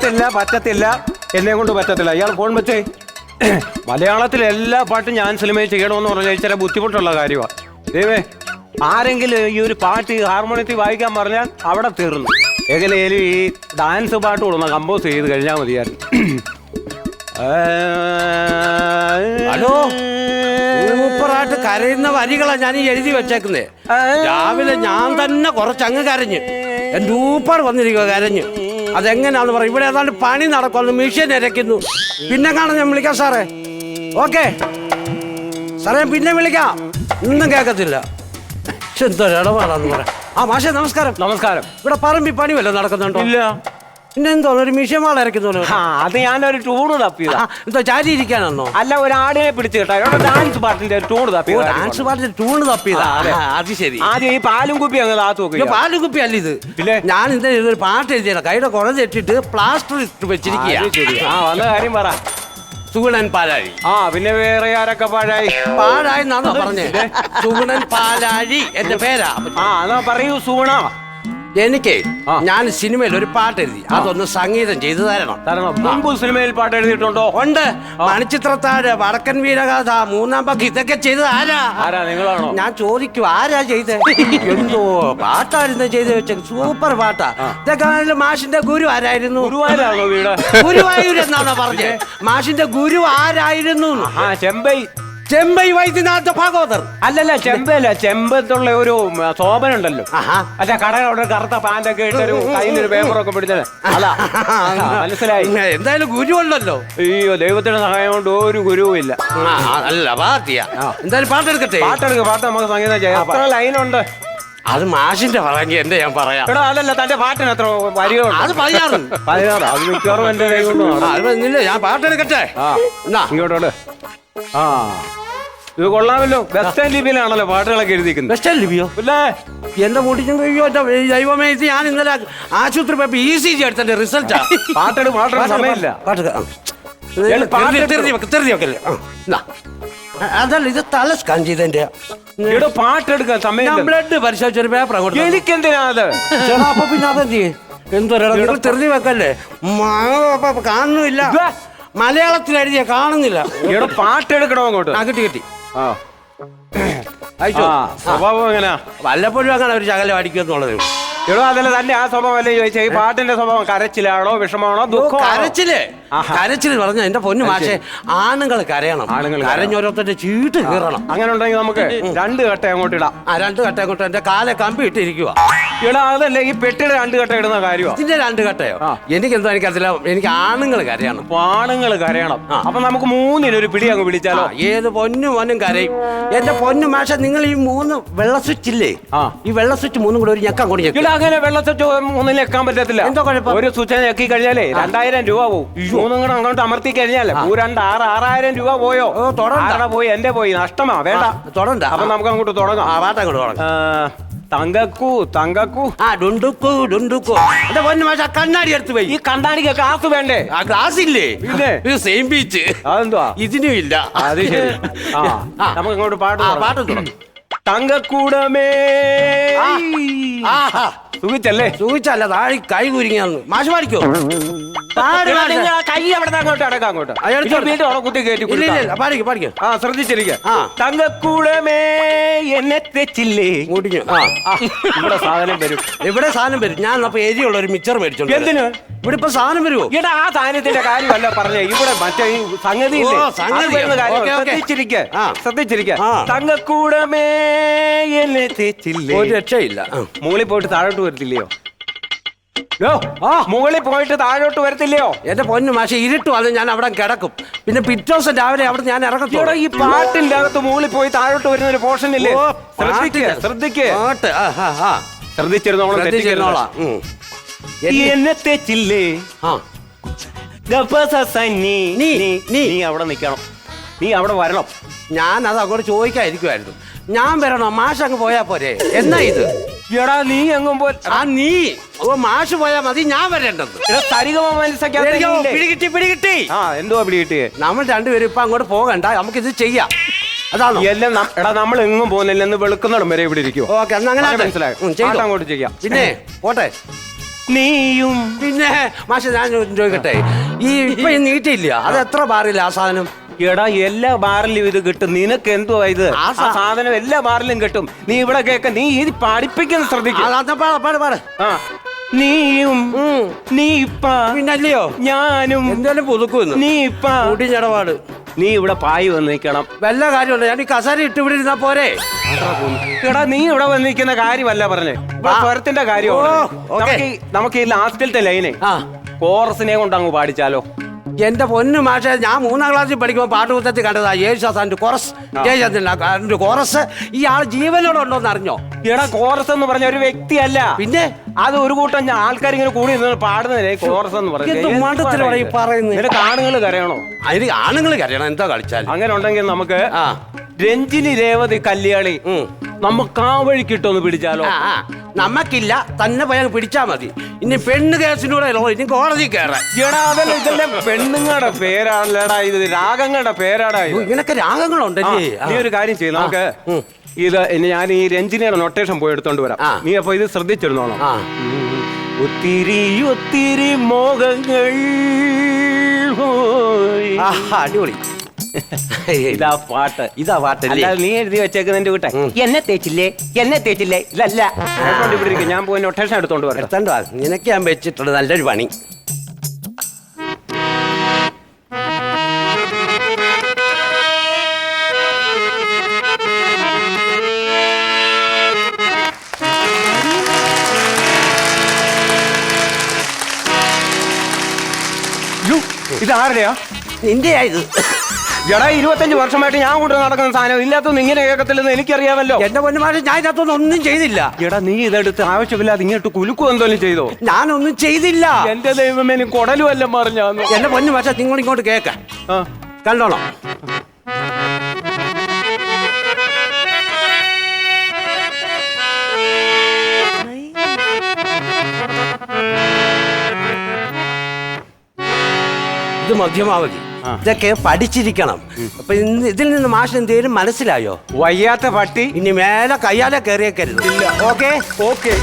പറ്റത്തില്ല പറ്റത്തില്ല. എന്നെ കൊണ്ട് പറ്റത്തില്ല. ഇയാൾ ഫോൺ വെച്ചേ. മലയാളത്തിൽ എല്ലാ പാട്ടും ഞാൻ സിനിമയിൽ ചെയ്യണമെന്ന് പറഞ്ഞാൽ ചില ബുദ്ധിമുട്ടുള്ള കാര്യമാണ് ദൈവേ ആരെങ്കിലും ഈ ഒരു പാട്ട് ഹാർമോണിയത്തിൽ വായിക്കാൻ പറഞ്ഞാൽ അവിടെ തീർന്നു. എങ്ങനെയാലും ഈ ഡാൻസ് പാട്ട് കൊടുന്ന കമ്പോസ് ചെയ്ത് കഴിഞ്ഞാൽ മതിയായിരുന്നു. ഹലോ സൂപ്പറായിട്ട് കരയുന്ന വരികളാ ഞാൻ ഈ എഴുതി വെച്ചേക്കുന്നേ. രാവിലെ ഞാൻ തന്നെ കുറച്ചങ്ങ് കരഞ്ഞ്. എന്റെ ഊപ്പർ വന്നിരിക്കുക കരഞ്ഞ്. അതെങ്ങനെയാന്ന് പറയും ഇവിടെ ഏതാണ്ട് പണി നടക്കുന്നു മിഷ്യൻ ഇരയ്ക്കുന്നു പിന്നെ കാണാൻ ഞാൻ വിളിക്കാം സാറേ. ഓക്കെ. സാറേ ഞാൻ പിന്നെ വിളിക്കാം. ഒന്നും കേൾക്കത്തില്ല. എന്തോ ഇടപാടാന്ന് പറയാം ആ മാഷെ നമസ്കാരം. നമസ്കാരം. ഇവിടെ പറമ്പി പണി വല്ലതും നടക്കുന്നുണ്ടോ? ഇല്ല. പിന്നെ എന്തോ ഒരു മിഷ്യൻ വാള ഇറക്കുന്നു ആ അത് ഞാനൊരു ടൂണ് തപ്പിയതാ. എന്തോ ചാരി ഇരിക്കാനാണോ അല്ല ഒരു ആടിനെ പിടിച്ചു കേട്ടോ. ഇവിടെ ഡാൻസ് പാട്ടിന്റെ ഒരു ടൂണ് തപ്പിയതാ. ഡാൻസ് പാട്ടിന്റെ ടൂണ് തപ്പിയതാ. അതെ. ശരി. ആദ്യം ഈ പാലും കുപ്പി അങ്ങ് താത്തു ഇത് നോക്കുക പാലുകുപ്പി അല്ല ഇത്. പിന്നെ? ഞാൻ ഇന്നലെ ഇതൊരു പാട്ട് എഴുതിയാണ് കൈയുടെ കുറഞ്ഞ തെറ്റിട്ട് പ്ലാസ്റ്റർ ഇട്ട് വെച്ചിരിക്കുക ആ വന്ന കാര്യം പറ. സുഗുണൻ പാലാഴി. ആ പിന്നെ വേറെ ആരൊക്കെ പാഴായി പാഴായി എന്നാണോ പറഞ്ഞേ? സുഗുണൻ പാലാഴി എന്റെ പേരാ. ആ എന്നാ പറയൂ സൂണ എനിക്ക്. ഞാൻ സിനിമയിൽ ഒരു പാട്ട് എഴുതി. അതൊന്ന് സംഗീതം ചെയ്തു തരണം. തരണം. മുമ്പ് സിനിമയിൽ പാട്ട് എഴുതിയിട്ടുണ്ടോ? ഉണ്ട്. മണിച്ചിത്രത്താഴ് വടക്കൻ വീരഗാഥ മൂന്നാം പക്ക് ഇതൊക്കെ ചെയ്തത് ആരാ? ആരാ? നിങ്ങളാണോ? ഞാൻ ചോദിക്കും ആരാ ചെയ്ത്? എന്തോ പാട്ടായിരുന്നു ചെയ്ത് വെച്ച. സൂപ്പർ പാട്ടാ. ഇതൊക്കെ മാഷിന്റെ ഗുരു ആരായിരുന്നു? ഗുരുവായൂരാണോ വീട്? ഗുരുവായൂർ എന്നാണോ പറഞ്ഞത് മാഷിന്റെ ഗുരു ആരായിരുന്നു? ചെമ്പൈ. ചെമ്പൈ വൈദ്യനാഥ ഭാഗവതർ. അല്ലല്ല ചെമ്പല്ല ചെമ്പത്തുള്ള ഒരു ശോഭന ഉണ്ടല്ലോ. അല്ല കട അവിടെ കറുത്ത പാന്റൊക്കെ ഇട്ടൊരു കയ്യിലൊരു പേപ്പറൊക്കെ പിടിച്ചത്. അതാ. മനസ്സിലായി. എന്തായാലും ഗുരു ഉണ്ടല്ലോ. അയ്യോ ദൈവത്തിന്റെ സഹായം കൊണ്ട് ഒരു ഗുരുവും ഇല്ല. അല്ല പാർട്ടിയാ. എന്തായാലും പാട്ടെടുക്കട്ടെ പാട്ടെടുക്ക് പാട്ട് നമുക്ക് സംഗീതം ചെയ്യാം. അത്ര ലൈനുണ്ട്? അത് മാഷിന്റെ പറഞ്ഞ എന്റെ ഞാൻ പറയാം. എടാ അതല്ല തന്റെ പാട്ടിന് എത്ര വരികളുണ്ട്? അത് പതിനാറ്. പതിനാറ് അത് മിക്കവാറും എന്റെ കൈ കൊണ്ട് ആ, കാണും. അത് നില്ല ഞാൻ പാട്ടെടുക്കട്ടെ. ഇങ്ങോട്ടോട്. ആ. ഇത് കൊള്ളാമല്ലോ. വെസ്റ്റേൺ ലിപിയിലാണല്ലോ പാട്ടുകളൊക്കെ എഴുതിക്കുന്നത് വെസ്റ്റേൺ ലിപിയോ പിന്നെ എന്റെ മുടിക്കും കഴിയോ ദൈവമേ ഇത് ഞാൻ ഇന്നലെ ആശുപത്രി പോയപ്പോ ഇ സി ജി എടുത്തതിന്റെ റിസൾട്ടാ പാട്ടെടു പാട്ടെടു സമയമില്ല. പാട്ട് അതല്ല ഇത് തല സ്കാൻ ചെയ്തതിന്റെ. പാട്ടെടുക്കാൻ സമയം ബ്ലഡ് ബ്ലഡ് പരിശോധിച്ചൊരു പേപ്പർ അങ്ങോട്ട് എനിക്കെന്തിനാ അത്? അപ്പൊ പിന്നെ അതെന്ത്? എന്തോരാ നിങ്ങൾ തെറിഞ്ഞു വെക്കല്ലേ? കാണുന്നില്ല. മലയാളത്തിൽ എഴുതിയ കാണുന്നില്ല. പാട്ടെടുക്കണോ അങ്ങോട്ട്? ആ കിട്ടി കിട്ടി. ആ. അയച്ചോ സ്വഭാവം എങ്ങനെയാ? വല്ലപ്പോഴും അങ്ങനെ ഒരു ശകലം അടിക്കുമെന്നുള്ളത് എടോ അതല്ല തന്നെ ആ സ്വഭാവം അല്ലേ ചോദിച്ചാൽ ഈ പാട്ടിന്റെ സ്വഭാവം കരച്ചിലാണോ വിഷമാണോ ദുഃഖമാണോ? കരച്ചിൽ. കരച്ചിൽ പറഞ്ഞ എന്റെ പൊന്നു മാഷെ ആണുങ്ങൾ കരയണം. ആണുങ്ങൾ കരഞ്ഞോരോരുത്തരുടെ ചീട്ട് കീറണം. അങ്ങനെ ഉണ്ടെങ്കിൽ നമുക്ക് രണ്ട് കട്ട അങ്ങോട്ട് ഇടാം. ആ രണ്ട് കട്ട കൊണ്ട് എന്റെ കാലെ കമ്പി ഇട്ടിരിക്കുക എടാ അതല്ല ഈ പെട്ടിയുടെ രണ്ട് കട്ട ഇടുന്ന കാര്യമാണ് ഇതിന്റെ രണ്ട് കട്ടയോ? ആ. എനിക്കെന്തോ എനിക്കതില്ല എനിക്ക് ആണുങ്ങൾ കരയണം. ആണുങ്ങൾ കരയണം. അപ്പൊ നമുക്ക് മൂന്നിനൊരു പിടി അങ്ങ് ആ, പിടിച്ചാലോ ഏത് പൊന്നു മോനും കരയും. എന്റെ പൊന്നു മാഷ നിങ്ങൾ ഈ മൂന്ന് വെള്ള സ്വിച്ച് ഇല്ലേ? ആ. ഈ വെള്ള സ്വിച്ച് മൂന്നും കൂടെ ഒരു ഞെക്കാൻ ഞെക്കും. ഇവിടെ അങ്ങനെ വെള്ളത്തിൽ മൂന്നിൽ വെക്കാൻ പറ്റത്തില്ല. എന്തോ കുഴപ്പം? ഒരു സ്വിച്ച് ഞെക്കി കഴിഞ്ഞാലേ രണ്ടായിരം രൂപ പോകും മൂന്നും കൂടെ അങ്ങോട്ട് അമർത്തി കഴിഞ്ഞാലേ രണ്ട് ആറ് ആറായിരം രൂപ പോയോ? ഓ, തൊടണ്ട. ആരുടെ പോയി? എന്റെ പോയി. നഷ്ടമാ. വേണ്ട. തുടണ്ട. അപ്പൊ നമുക്ക് അങ്ങോട്ട് തുടങ്ങാം. ആ പാട്ട് അങ്ങോട്ട് തുടങ്ങാം. ആ, തങ്കക്കു തങ്കക്കു. ആ ഡുണ്ടുക്കു ഡുണ്ടുക്കു. എന്റെ പൊന്നു മാഷ കണ്ണാടി എടുത്ത് പോയി ഈ കണ്ടാണിക്ക് കാസ് വേണ്ടേ? ആ ഗ്ലാസ് ഇല്ലേ? ഇല്ലേ? ഇത് സെയിം ബീച്ച് അതെന്തുവാ? ഇതിനും ഇല്ല. അത് ശരി. ആ ആ. നമുക്ക് ഇങ്ങോട്ട് പാട്ട് ആ, തുടങ്ങാം. പാട്ട് തുടങ്ങും. തങ്കക്കൂടമേ. സുഖിച്ചല്ലേ? സുഖിച്ചല്ല താഴെ കൈ കുരുങ്ങിയാന്ന്. മാഷ് പാടിക്കോ പാട് കൈ അവിടെ അങ്ങോട്ട് അടക്കം അങ്ങോട്ട് അയാൾ. വീണ്ടും അവിടെ കുത്തി കയറ്റി ഇല്ല ഇല്ല കൊടുക്കാം. ഇല്ല പാടിക്കോ പാടിക്കോ ആ ശ്രദ്ധിച്ചിരിക്കുക ആ. തങ്കക്കൂടമേ എന്നെ തെച്ചില്ലേ മുടിഞ്ഞു ആ ആ, ഇവിടെ സാധനം വരും ഇവിടെ സാധനം വരും ഞാൻ അപ്പൊ എരിയുള്ള ഒരു മിച്ചർ മേടിച്ചോണ്ട് വരാം. എന്തിന് ഇവിടെ ഇപ്പൊ സാധനം വരുമോ ഇവിടെ ആ സാധനത്തിന്റെ കാര്യമല്ല പറഞ്ഞേ ഇവിടെ മറ്റേ ഈ സംഗതി ഇല്ലേ? ഓ, സംഗതി. അത് വരുന്ന കാര്യം. Okay, okay. ശ്രദ്ധിച്ചിരിക്ക ആ. ശ്രദ്ധിച്ചിരിക്ക ആ. തങ്കക്കൂടമേ എന്നെ തെച്ചില്ലേ ഒരു രക്ഷയില്ല ആ. മുകളിൽ പോയിട്ട് താഴോട്ട് വരത്തില്ലയോ ആ മുകളിൽ പോയിട്ട് താഴോട്ട് വരത്തില്ലയോ? എന്റെ പൊന്നു മാഷെ ഇരുട്ടു അത് ഞാൻ അവിടെ കിടക്കും. പിന്നെ പിറ്റേ ദിവസം രാവിലെ അവിടെ ഞാൻ ഇറങ്ങത്തോടെ ഈ പാട്ടിന്റെ അകത്ത് മുകളിൽ പോയി താഴോട്ട് വരുന്ന ഒരു പോർഷൻ ഇല്ലേ ശ്രദ്ധിക്കേ ശ്രദ്ധിക്കേ. ശ്രദ്ധിച്ചിരുന്നോളാം ശ്രദ്ധിച്ചിരുന്നോളാം. എന്നെ- തെച്ചില്ലേ. നീ അവിടെ നിൽക്കണം നീ അവിടെ വരണം. ഞാൻ അത് അങ്ങോട്ട് ചോദിക്കാതിരിക്കുമായിരുന്നു ഞാൻ വരണോ മാഷ് അങ്ങ് പോയാ പോരെ. എന്നാ ഇത്? എടാ നീ എങ്ങും പോ ആ നീ. ഓ മാഷ് പോയാ മതി ഞാൻ വരേണ്ടത്. എടാ സരിഗമ മനസ്സൊക്കെ എനിക്കോ, പിടികിട്ടി പിടികിട്ടി. ആ എന്തോ പിടി കിട്ടിയേ നമ്മൾ രണ്ടുപേരും ഇപ്പൊ അങ്ങോട്ട് പോകണ്ട നമുക്ക് ഇത് ചെയ്യാം. അതാണോ? എല്ലാം നം- എടാ നമ്മൾ എങ്ങും പോകുന്നില്ല എന്ന് വെളുക്കുന്നിടം വരെ ഇവിടെ ഇരിക്കും ഓക്കെ എന്നാ അങ്ങനെ ആട്ടെ. മനസ്സിലായി? ഉം, ചെയ്തോ. അങ്ങോട്ട് ചെയ്യാം. പിന്നെ പോട്ടെ. നീയും. പിന്നെ മാഷെ ഞാൻ ചോദിക്കട്ടെ. ഈ ഇപ്പൊ ഈ നീട്ടില്ല അത് എത്ര ബാറില്ല ആ സാധനം? എടാ എല്ലാ ബാറിലും ഇത് കിട്ടും. നിനക്ക് എന്തുവാ ഇത്? ആ സാധനം എല്ലാ ബാറിലും കിട്ടും. നീ ഇവിടെ കേക്ക നീ ഇത് പഠിപ്പിക്കുന്ന ശ്രദ്ധിക്കും. ആ, നീയും നീ പിന്നല്ലയോ? ഞാനും എന്തായാലും പുതുക്കുമെന്ന്. നീപ്പ കൂട്ടിഞ്ഞടപാട് നീ ഇവിടെ പായി വന്നിരിക്കണം നിൽക്കണം. വല്ല കാര്യമുണ്ട്? ഞാൻ ഈ കസര ഇട്ട് ഇവിടെ ഇരുന്നാ പോരെ? എടാ നീ ഇവിടെ വന്നിരിക്കുന്ന കാര്യമല്ല പറഞ്ഞേ. ഇവിടെ. സ്വരത്തിന്റെ കാര്യം നമുക്ക് ഈ- നമുക്ക് ഈ ലാസ്റ്റിലത്തെ ലൈനെ. കോറസിനെ കൊണ്ട് അങ്ങ് പാടിച്ചാലോ. എന്റെ പൊന്നു മാഷ ഞാൻ മൂന്നാം ക്ലാസ്സിൽ പഠിക്കുമ്പോൾ പാട്ട് കണ്ടതാ യേശുദാസാന്റെ കൊറസ് ജയചന്ദ്രൻ കൊറസ് ഈ ആൾ ജീവനോടെ ഉണ്ടോന്ന് അറിഞ്ഞോ? എടാ കോറസ് എന്ന് പറഞ്ഞ ഒരു വ്യക്തിയല്ല. പിന്നെ? അത് ഒരു കൂട്ടം ആൾക്കാർ ഇങ്ങനെ കൂടി നിന്ന് പാടുന്നതിനെ കോറസ് എന്ന് പറയുന്നത്? ആണുങ്ങൾ കരയണോ? അതിന് ആണുങ്ങൾ കരയണം. എന്താ കളിച്ചാൽ അങ്ങനെ ഉണ്ടെങ്കിൽ നമുക്ക് രഞ്ജിനി രേവതി കല്യാണി. നമുക്ക് ആ വഴിക്കിട്ടൊന്ന് പിടിച്ചാലോ? ആ, ആ. നമ്മക്കില്ല തന്നെ പോയാൽ പിടിച്ചാ മതി. ഇനി പെണ്ണ് കേസിനൂടെ ഉള്ളൂ ഇനി കോടതി കയറാൻ എടാ അതല്ല ഇതെല്ലാം പെണ്ണുങ്ങളുടെ പേരാണല്ലേടാ ഇത് രാഗങ്ങളുടെ പേരാടാ ഇത്. ഇങ്ങനൊക്കെ ആ, രാഗങ്ങളുണ്ടല്ലേ നീ ഒരു കാര്യം ചെയ്യും നമുക്ക്. ഇത് ഇനി ഞാൻ ഈ രഞ്ജിനിയുടെ നൊട്ടേഷൻ പോയി എടുത്തോണ്ട് വരാം. ആ. നീ അപ്പൊ ഇത് ശ്രദ്ധിച്ചിരുന്നോണം. ആ. ഒത്തിരി ഒത്തിരി മോഹങ്ങൾ. ആ, അടിപൊളി. ഇതാ പാട്ട് ഇതാ പാട്ട് അല്ലാതെ നീ എഴുതി വെച്ചേക്കുന്നതിന്റെ കൂട്ടെ. എന്നെ തേച്ചില്ലേ? എന്നെ തേച്ചില്ലേ? ഇതല്ല. ഇവിടെ ഞാൻ പോയി നൊട്ടേഷൻ എടുത്തോണ്ട് വരാം എടുത്തണ്ടോ നിനക്ക് ഞാൻ വെച്ചിട്ടുള്ള നല്ലൊരു പണി. ഇത് ആരുടെയാ? നിന്റെയാ ഇത്. എടാ ഇരുപത്തഞ്ച് വർഷമായിട്ട് ഞാൻ കൊണ്ട് നടക്കുന്ന സാധനം ഇല്ലാത്തൊന്നും ഇങ്ങനെ കേൾക്കത്തില്ലെന്ന് എനിക്കറിയാമല്ലോ. എന്റെ പൊന്നുമാരെ ഞാൻ ഇതിനകത്തൊന്നും ഒന്നും ചെയ്തില്ല. എടാ നീ ഇതെടുത്ത് ആവശ്യമില്ലാതെ ഇങ്ങോട്ട് കുലുക്കു എന്തോലും ചെയ്തോ? ഞാനൊന്നും ചെയ്തില്ല. എന്റെ ദൈവമേ നീ കുടലും അല്ല മറിഞ്ഞാന്ന്. എന്റെ പൊന്നു പക്ഷെ നിങ്ങൾ ഇങ്ങോട്ട് കേക്ക. കണ്ടോളാം? ഇത് മധ്യമാവധി. ഇതൊക്കെ പഠിച്ചിരിക്കണം. അപ്പൊ ഇന്ന് ഇതിൽ നിന്ന് മാഷ് എന്തെങ്കിലും മനസ്സിലായോ? വയ്യാത്ത പട്ടി. ഇനി മേലെ കയ്യാലെ കയറിയേക്കരുത്. Okay okay